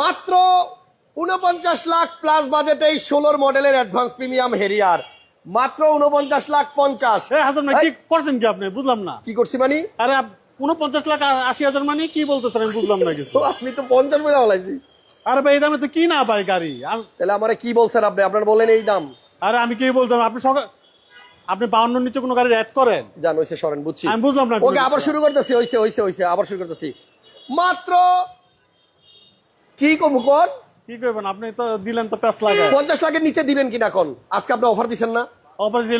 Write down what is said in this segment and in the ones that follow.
মাত্র উনপঞ্চাশ লাখ প্লাস বাজেটে এই ষোলোর মডেলের অ্যাডভান্স প্রিমিয়াম হেরিয়ার মাত্র উনপঞ্চাশ লাখ পঞ্চাশ। হাসান ভাই কি করছেন কি আপনি? বুঝলাম না। কি করছি মানে? আরে উনপঞ্চাশ লাখ আশি হাজার মানে কি বলতেছেন? আমি বুঝলাম না কিছু। আপনি তো পঞ্চাশ বলে বলাইছি। আরে ভাই এই দামে তো কি না পাই গাড়ি? তাহলে আমারে কি বলছেন আপনি? আপনার বলেন এই দাম। আরে আমি কি বলতাম? আপনি সকাল আপনি বাউন্নর নিচে কোনো গাড়ি অ্যাড করেন? জান হইছে সরেন বুঝছি। আমি বুঝলাম না ওকে আবার শুরু করতেছি হইছে হইছে হইছে আবার শুরু করতেছি। মাত্র কি কম কোন? কি করবেন আপনি তো দিলেন তো প্যাস লাগায় পঞ্চাশ লাখের নিচে দিবেন কিনা কোন? আজকে আপনি অফার দিচ্ছেন না?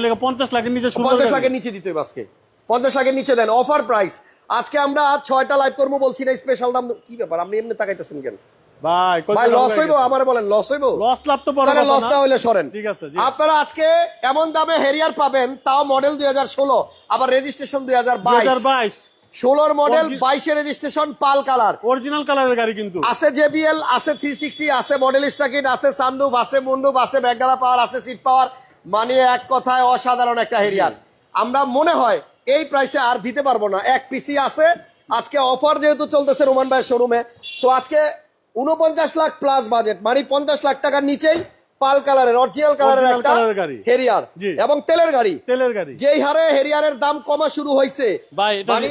লেগে পঞ্চাশ লাখের নিচে পঞ্চাশ লাখের নিচে দিতে হবে আজকে। পঞ্চাশ লাখের নিচে দেন অফার প্রাইস আজকে আমরা ছয়টা লাইভ করব বলছি না স্পেশাল দাম কি ব্যাপার? আপনি এমনি তাকাইতেছেন কেন? ভাই ভাই লস হইবো আমার বলেন লস হইবো? লস লাভ তো বড় তাহলে লস না। হইলে সরেন। ঠিক আছে আপনারা আজকে এমন দামে হেরিয়ার পাবেন তাও মডেল দুই হাজার ষোলো আবার রেজিস্ট্রেশন দুই হাজার বাইশ। 2022 ষোলোর মডেল বাইশে রেজিস্ট্রেশন পাল কালার। অরিজিনাল কালারের গাড়ি কিন্তু। আছে জেবিএল আছে থ্রি সিক্সটি আছে মডেল স্টাকিট আছে সানরুফ আছে মুন্ডুপ আছে ব্যাগডালা পাওয়ার আছে সিট পাওয়ার মানে এক কথায় অসাধারণ একটা হেরিয়ার। আমরা মনে হয় এই প্রাইসে আর দিতে পারব না। এক পিসি আছে আজকে অফার যেহেতু চলতেছে রোমান ভাইয়ের শোরুমে সো আজকে উনপঞ্চাশ লাখ প্লাস বাজেট মানে পঞ্চাশ লাখ টাকার নিচেই পাল কালারের অরিজিনাল কালারের একটা হেরিয়ার এবং তেলের গাড়ি। তেলের গাড়ি। যেই হারে হেরিয়ারের দাম কমা শুরু হয়েছে ভাই এটা মানে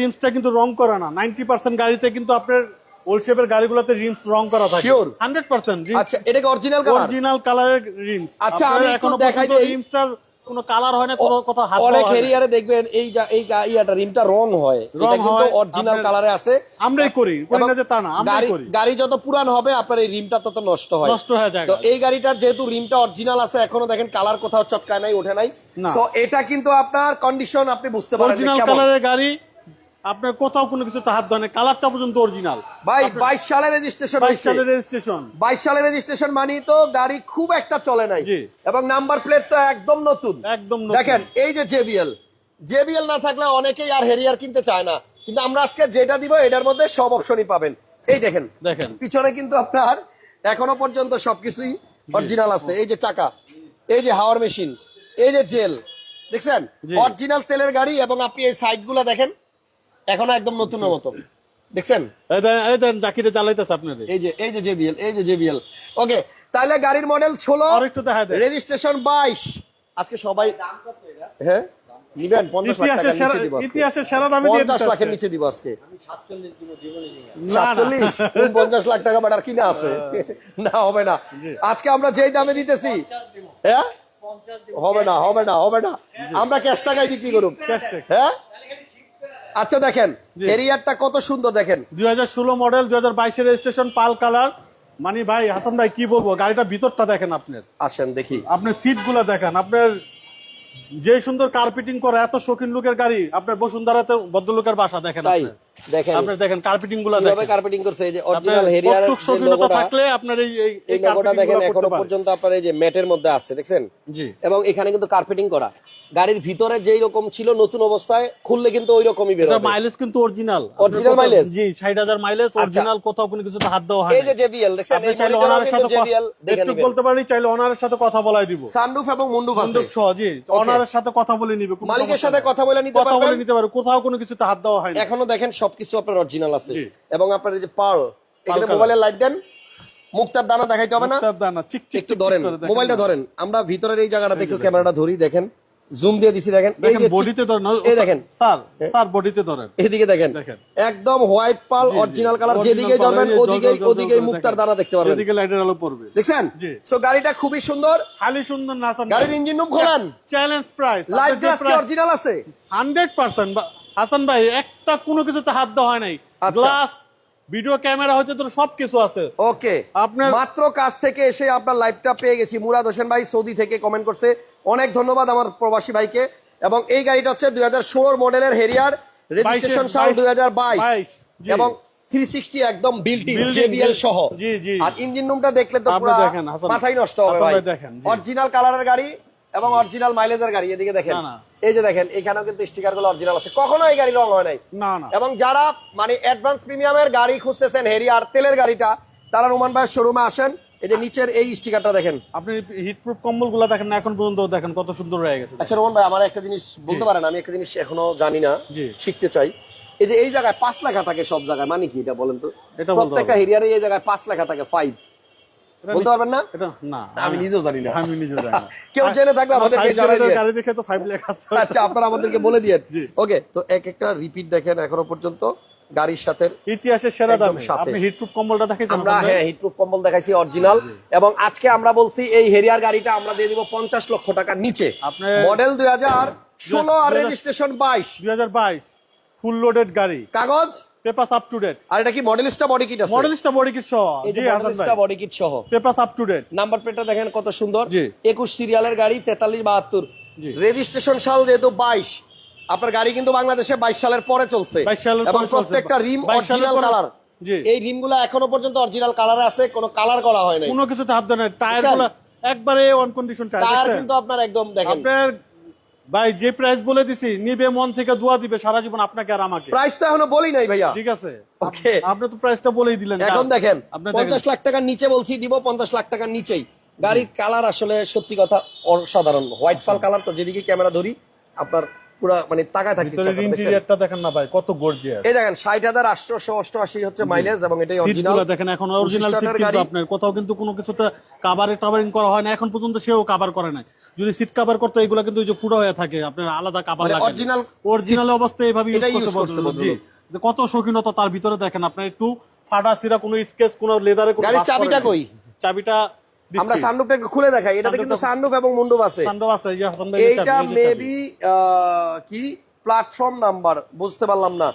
রিমসটা কিন্তু রং করা না। নাইনটি পার্সেন্ট গাড়িতে কিন্তু আপনার ওলশেপের শেপের গাড়িগুলোতে রিমস রং করা থাকে। শিওর হান্ড্রেড পার্সেন্ট আচ্ছা এটা কি অরিজিনাল কালার অরিজিনাল কালারের রিমস আচ্ছা, আমি এখন দেখাই দিই। রিমসটার কোনো কালার হয় না কোনো কথা হাত অনেক। হেরিয়ারে দেখবেন এই এই ইয়াটা রিমটা রং হয়। এটা কিন্তু অরিজিনাল আপনার- কালারে আছে। আমরাই করি। করি না যে তা না আমরাই গাড়ি করি। গাড়ি যত পুরান হবে আপনার এই রিমটা তত নষ্ট হয়। নষ্ট হয়ে যায় তো এই গাড়িটার যেহেতু রিমটা অরিজিনাল আছে এখনও দেখেন কালার কোথাও চটকায় নাই ওঠে নাই। সো এটা কিন্তু আপনার কন্ডিশন আপনি বুঝতে পারেন অরিজিনাল কালারের গাড়ি আপনার কোথাও কোনো কিছু হাত ধরে কালারটা পর্যন্ত অরিজিনাল ভাই বাইশ সালে রেজিস্ট্রেশন বাইশ সালের রেজিস্ট্রেশন বাইশ সালে রেজিস্ট্রেশন মানি তো গাড়ি খুব একটা চলে নাই। এবং নাম্বার প্লেট তো একদম নতুন। একদম দেখেন এই যে জেবিএল জেবিএল না থাকলে অনেকেই আর হেরিয়ার কিনতে চায় না। কিন্তু আমরা আজকে যেটা দিব এটার মধ্যে সব অপশনই পাবেন। এই দেখেন দেখেন। পিছনে কিন্তু আপনার এখনও পর্যন্ত সবকিছুই অরিজিনাল আছে। এই যে চাকা এই যে হাওয়ার মেশিন এই যে জেল দেখছেন? অরিজিনাল তেলের গাড়ি এবং আপনি এই সাইডগুলা দেখেন এখনও একদম নতুনের মতো। দেখছেন? জাকিরে চালাইতেছে আপনার। এই যে এই যে জেবিএল এই যে জেবিএল ওকে তাহলে গাড়ির মডেল ষোলো আর একটু দেখা দেয় রেজিস্ট্রেশন বাইশ। আজকে সবাই হ্যাঁ? নিবেন পঞ্চাশ লাখ ইতিহাসের নিচে দিব আজকে। ইতিহাসের সেরা দামে পঞ্চাশ লাখের নিচে দিব আজকে। না, না। সাতচল্লিশ? পঞ্চাশ লাখ টাকা বাড়ার কিনা আছে? না হবে না। আজকে আমরা যেই দামে দিতেছি। হ্যাঁ? হবে না হবে না হবে না। আমরা ক্যাশ টাকায় বিক্রি করুন। হ্যাঁ? আচ্ছা দেখেন। এরিয়ারটা কত সুন্দর দেখেন। দুই হাজার ষোলো মডেল দুই হাজার রেজিস্ট্রেশন পাল কালার। মানে ভাই হাসান ভাই কি বলব? গাড়িটা ভিতরটা দেখেন আপনার আসেন দেখি। আপনার সিটগুলা দেখেন। আপনার যে সুন্দর কার্পেটিং করা এত শৌখিন লোকের গাড়ি আপনার বসুন্ধরাতে ভদ্রলোকের বাসা দেখেন তাই দেখেন। আপনার দেখেন কার্পেটিংগুলা কীভাবে দেখেন। কার্পেটিং করছে এই যে আপনার অরিজিনাল হেরিয়ার কতটুক যে শৌখিনতা লোগোটা থাকলে আপনার এই এই এই লোগোটা দেখেন এখনও পর্যন্ত আপনার এই যে ম্যাটের মধ্যে আছে জি। এবং এখানে কিন্তু কার্পেটিং করা। গাড়ির ভিতরে যেই রকম ছিল নতুন অবস্থায় খুললে কিন্তু ওই রকমই বের হবে মাইলেজ কিন্তু অরিজিনাল Original mileage? জি ষাট হাজার মাইলেজ অরিজিনাল কোথাও কোনো কিছুতে হাত দেওয়া হয় এই যে জেবিএল দেখছেন? আপনি চাইলে ওনারের সাথে জেবিএল দেখে একটু বলতে পারি চাইলে ওনারের সাথে কথা বলাই দিব। সানরুফ এবং মুন্ডুফ আছে। বন্দুক সহ জি ওনারের সাথে কথা বলে নিবে মালিকের সাথে কথা বলে নিতে পারবেন কথা বলে নিতে পারবে কোথাও কোনো কিছুতে হাত দেওয়া হয় না এখনও দেখেন সবকিছু আপনার অরিজিনাল আছে। এবং আপনার এই যে পার্ল এখানে। মোবাইলের লাইট দেন মুক্তার দানা দেখাইতে হবে না? মুক্তার দানা, চিক চিক একটু ধরেন মোবাইলটা ধরেন। আমরা ভিতরের এই জায়গাটাতে একটু ক্যামেরাটা ধরি দেখেন। জুম দিয়ে দিছি দেখেন। এই যে বডিতে ধরেন এই দেখেন। স্যার স্যার বডিতে ধরেন। এদিকে দেখেন। একদম হোয়াইট পাল। অরিজিনাল কালার যেদিকে যাবেন ওদিকে ওদিকে মুক্তার দানা দেখতে পারবেন। এদিকে লাইটের আলো পড়বে। দেখছেন? জি। সো গাড়িটা খুবই সুন্দর। খালি সুন্দর না হাসান গাড়ির ইঞ্জিন রুম খোলেন। চ্যালেঞ্জ প্রাইস লাইট গ্লাস কি অরিজিনাল আছে? হান্ড্রেড পার্সেন্ট হাসান ভাই একটা কোনো কিছুতে হাত দেওয়া হয় নাই। গ্লাস ভিডিও ক্যামেরা হচ্ছে তোর সব কিছু আছে। ওকে আপনার- মাত্র কাজ থেকে এসে আপনার লাইভটা পেয়ে গেছি। মুরাদ হোসেন ভাই সৌদি থেকে কমেন্ট করছে। অনেক ধন্যবাদ আমার প্রবাসী ভাইকে। এবং এই গাড়িটা হচ্ছে দুই হাজার ষোলোর মডেলের হেরিয়ার রেজিস্ট্রেশন সাল দুই হাজার বাইশ। এবং থ্রি সিক্সটি একদম বিল্টিং জেবিএল সহ। জি, জি। আর ইঞ্জিন রুমটা দেখলে তো মাথাই নষ্ট হবে। অরিজিনাল কালারের গাড়ি এবং অরিজিনাল মাইলেজের গাড়ি এদিকে দেখেন। এই যে দেখেন এখানেও কিন্তু স্টিকারগুলো অরিজিনাল আছে। কখনো এই গাড়ি রং হয় নাই। এবং যারা মানে অ্যাডভান্স প্রিমিয়ামের গাড়ি খুঁজতেছেন হেরিয়ার তেলের গাড়িটা তারা রোমান ভাইয়ের শোরুমে আসেন। এই যে নিচের এই স্টিকারটা দেখেন। আপনি হিটপ্রুফ কম্বলগুলা দেখেন না এখন পর্যন্ত দেখেন কত সুন্দর হয়ে গেছে। আচ্ছা রোমান ভাই আমার একটা জিনিস বলতে পারেন আমি একটা জিনিস এখনও জানি না শিখতে চাই। এই যে এই জায়গায় পাঁচ লেখা থাকে সব জায়গায় মানে কি এটা বলেন তো? প্রত্যেকটা হেরিয়ারে এই জায়গায় পাঁচ লেখা থাকে ফাইভ বলতে পারবেন না? এটা না আমি নিজেও জানি না। আমি নিজে জানি কেউ জেনে থাকলে আমাদেরকে জানাই গাড়ি দেখে তো ফাইভ লেখা আছে। আচ্ছা আপনারা আমাদেরকে বলে দিয়েন। জি। ওকে তো এক একটা রিপিট দেখেন এখনও পর্যন্ত। গাড়ির সাথে ইতিহাসের সেরা দামে। আপনি হিটপ্রুফ কম্বলটা দেখেছেন আমরা হ্যাঁ হিটপ্রুফ কম্বল দেখাইছি অরিজিনাল এবং আজকে আমরা বলছি এই হেরিয়ার গাড়িটা আমরা দিয়ে দিব পঞ্চাশ লক্ষ টাকার নিচে। মডেল দুই হাজার ষোলো আর দুই হাজার- রেজিস্ট্রেশন বাইশ 2022 ফুল লোডেড গাড়ি। কাগজ? পেপারস আপ টু ডেট আর এটা কি মডেলিস্টা বডি কিট আছে? মডেলিস্টা বডি কিট সহ। জি মডেলিস্টা বডি কিট সহ। Papers up to date number প্লেটটা দেখেন কত সুন্দর। জি। একুশ সিরিয়ালের গাড়ি তেতাল্লিশ বাহাত্তর। জি। রেজিস্ট্রেশন সাল যেহেতু বাইশ আপনার গাড়ি কিন্তু বাংলাদেশে বাইশ সালের পরে চলছে। এবং প্রত্যেকটা রিম অরিজিনাল কালার এই রিমগুলা এখনও পর্যন্ত অরিজিনাল কালারে আছে কোনো কালার করা হয় নাই। কোনো কিছুতে হাত? গুলো একবারে অন কন্ডিশন টায়ার কিন্তু আপনার একদম দেখেন। আপনার ভাই যে প্রাইস বলে দিছি নিবে মন থেকে দোয়া দিবে সারা জীবন আপনাকে আর আমাকে। প্রাইস তো এখনও বলি নাই ভাইয়া। ঠিক আছে। ওকে আপনি তো প্রাইসটা বলেই দিলেন। এখন দেখেন আপনি পঞ্চাশ লাখ টাকার নিচে বলছি দিব পঞ্চাশ লাখ টাকার নিচেই। গাড়ির কালার আসলে সত্যি কথা অসাধারণ। হোয়াইট ফাল কালার তো যেদিকে ক্যামেরা ধরি আপনার পুরো মানে তাকায় থাকতে ইচ্ছা ভিতরের ইন্টেরিয়রটা দেখেন না ভাই কত গর্জিয়াস এই দেখেন ষাট হাজার আটশোশো অষ্টআশি হচ্ছে মাইলেজ এবং এটাই অরিজিনাল দেখেন এখন অরিজিনাল সিট কিন্তু আপনার কোথাও কিন্তু কোনো কিছুতে কাভারে টাভারিং করা হয় না এখন পর্যন্ত সেও কাভার করে নাই। যদি সিট কাভার করতে এগুলো কিন্তু ওই যে পুরো হয়ে থাকে আপনার আলাদা কাভার মানে লাগে original অরিজিনাল অবস্থায় এইভাবে ইউজ করতে বদল কত শৌখিনতা তার ভিতরে দেখেন আপনার একটু ফাটা সিরা কোনো স্কেচ কোনো লেদারে কোনো চাবিটা কই? চাবিটা আমরা সানরুফটা একটু খুলে দেখাই। এটাতে কিন্তু সানরুফ এবং মুন্ডুপ আছে। সানডো আছে এই যে হাসান ভাই এইটা মেবি কি? প্ল্যাটফর্ম নাম্বার বুঝতে পারলাম না।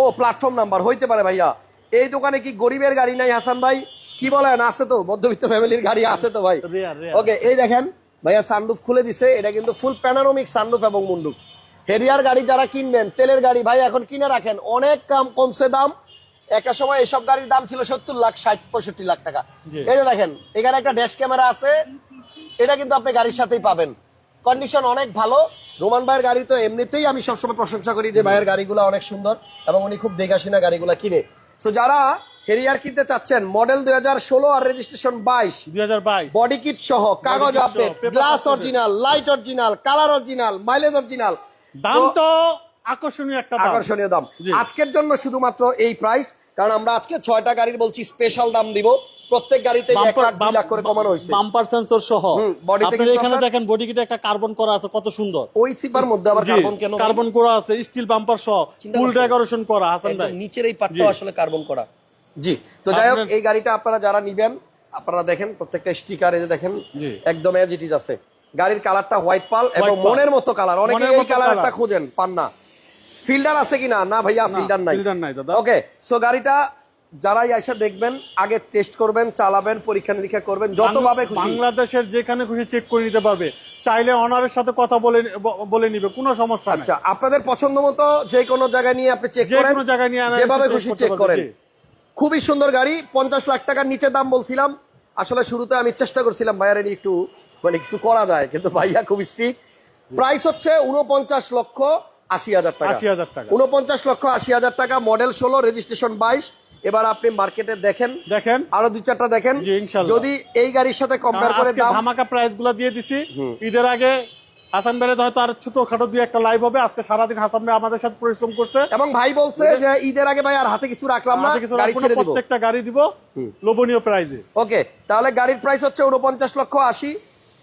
ও প্ল্যাটফর্ম নাম্বার হইতে পারে ভাইয়া। এই দোকানে কি গরিবের গাড়ি নাই হাসান ভাই? কি বলেন আছে তো? মধ্যবিত্ত ফ্যামিলির গাড়ি আছে তো ভাই? ওকে এই দেখেন ভাইয়া সানরুফ খুলে দিছে। এটা কিন্তু ফুল প্যানারোমিক সানরুফ এবং মুন্ডুপ হেরিয়ার গাড়ি যারা কিনবেন তেলের গাড়ি ভাই এখন কিনে রাখেন। অনেক কম কমছে দাম। একটা সময় এসব গাড়ির দাম ছিল সত্তর লাখ ষাট পঁয়ষট্টি লাখ টাকা। এই যে দেখেন এখানে একটা ড্যাশ ক্যামেরা আছে এটা কিন্তু আপনি গাড়ির সাথেই পাবেন। কন্ডিশন অনেক ভালো। রোমান ভাইয়ের গাড়ি তো এমনিতেই আমি সবসময় প্রশংসা করি যে ভাইয়ের গাড়িগুলো অনেক সুন্দর এবং উনি খুব দেখাশোনা গাড়িগুলো কিনে। তো যারা হেরিয়ার কিনতে চাচ্ছেন মডেল দুই হাজার ষোলো আর রেজিস্ট্রেশন বাইশ। বডি কিট সহ কাগজ update glass original light original colour original mileage original দাম তো আকর্ষণীয় একটা আকর্ষণীয় দাম। আজকের জন্য শুধুমাত্র এই প্রাইস কারণ আমরা আজকে ছয়টা গাড়ির বলছি স্পেশাল দাম দিব। প্রত্যেক গাড়িতে এক লাখ দুই লাখ করে কমানো হয়েছে। বাম্পার সেন্সর সহ। হুম, body তে আপনার কিন্তু এখানে দেখেন বডি কিটে একটা কার্বন করা আছে কত সুন্দর। ওই চিপার মধ্যে আবার কার্বন কেন কার্বন করা আছে স্টিল বাম্পার সহ। ফুল ডেকোরেশন করা হাসান ভাই। নিচের এই পাটটা জি। আসলে কার্বন করা। জি তো যাই হোক এই গাড়িটা আপনারা যারা নিবেন আপনারা দেখেন প্রত্যেকটা স্টিকার এই যে দেখেন একদম এজ ইট ইজ আছে। গাড়ির কালারটা হোয়াইট পাল এবং মনের মতো কালার অনেকে এই কালারটা। খুঁজেন পান না। ফিল্টার আছে কিনা? না ভাইয়া ফিল্টার নাই। ফিল্টার নাই দাদা। ওকে সো গাড়িটা যারাই এসে দেখবেন আগে টেস্ট করবেন চালাবেন পরীক্ষা নিরীক্ষা করবেন যতভাবে খুশি। বাংলাদেশের যেখানে খুশি চেক করে নিতে পারবে। চাইলে অনারের সাথে কথা বলে বলে নিবে কোনো সমস্যা আচ্ছা আপনাদের পছন্দ মতো যে কোনো জায়গায় নিয়ে আপনি চেক করেন যে কোনো জায়গায় নিয়ে যেভাবে খুশি চেক করেন। খুবই সুন্দর গাড়ি পঞ্চাশ লাখ টাকার নিচে দাম বলছিলাম। আসলে শুরুতে আমি চেষ্টা করছিলাম ভাইয়ার এটি একটু মানে কিছু করা যায় কিন্তু ভাইয়া খুব স্ট্রিক প্রাইস হচ্ছে উনপঞ্চাশ লক্ষ আশি হাজার টাকা। 80,000 টাকা। উনপঞ্চাশ লক্ষ আশি হাজার টাকা মডেল ষোলো রেজিস্ট্রেশন বাইশ। এবার আপনি মার্কেটে দেখেন। দেখেন। আরও দুই চারটা দেখেন। যদি এই গাড়ির সাথে কম্পেয়ার করে দাম ধামাকা প্রাইসগুলা দিয়ে দিছি। ঈদের আগে হাসান ভাইয়ের হয়তো আর ছোট দুই একটা লাইভ হবে। আজকে সারাদিন হাসান ভাই আমাদের সাথে পরিশ্রম করছে। এবং ভাই বলছে যে ঈদের আগে ভাই আর হাতে কিছু রাখলাম না গাড়ি ছেড়ে দিব। প্রত্যেকটা গাড়ি দিব। লোভনীয় প্রাইজে ওকে তাহলে গাড়ির প্রাইস হচ্ছে উনপঞ্চাশ লক্ষ আশি।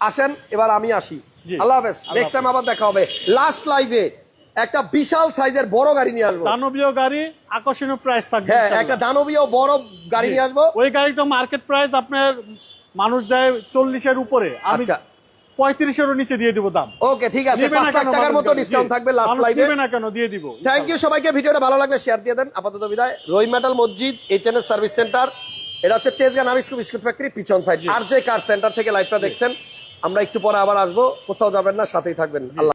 আসেন এবার আমি আসি। আল্লাহ হাফেজ। নেক্সট টাইম আবার দেখা হবে। লাস্ট লাইভে একটা বিশাল সাইজের বড় গাড়ি নিয়ে আসব। দানবীয় গাড়ি আকর্ষণীয় প্রাইস থাকবে হ্যাঁ একটা দানবীয় বড় গাড়ি নিয়ে আসব। ওই গাড়িটা মার্কেট প্রাইস আপনার মানুষ দেয় চল্লিশের উপরে। আমি আচ্ছা। পঁয়ত্রিশেরও নিচে দিয়ে দিব দাম। ওকে ঠিক আছে। পাঁচ লাখ টাকার মতো ডিসকাউন্ট থাকবে লাস্ট লাইভে না কেন? দিয়ে দিব। থ্যাংক ইউ সবাইকে। ভিডিওটা ভালো লাগলে শেয়ার দিয়ে দেন। আপাতত বিদায়। রহিম মেটাল মসজিদ H N S service centre এটা হচ্ছে তেজগাঁ নাবিস্কু বিস্কুট ফ্যাক্টরি পিছন সাইড আর জে কার সেন্টার থেকে লাইভটা দেখছেন আমরা একটু পরে আবার আসব। কোথাও যাবেন না সাথেই থাকবেন। আল্লাহ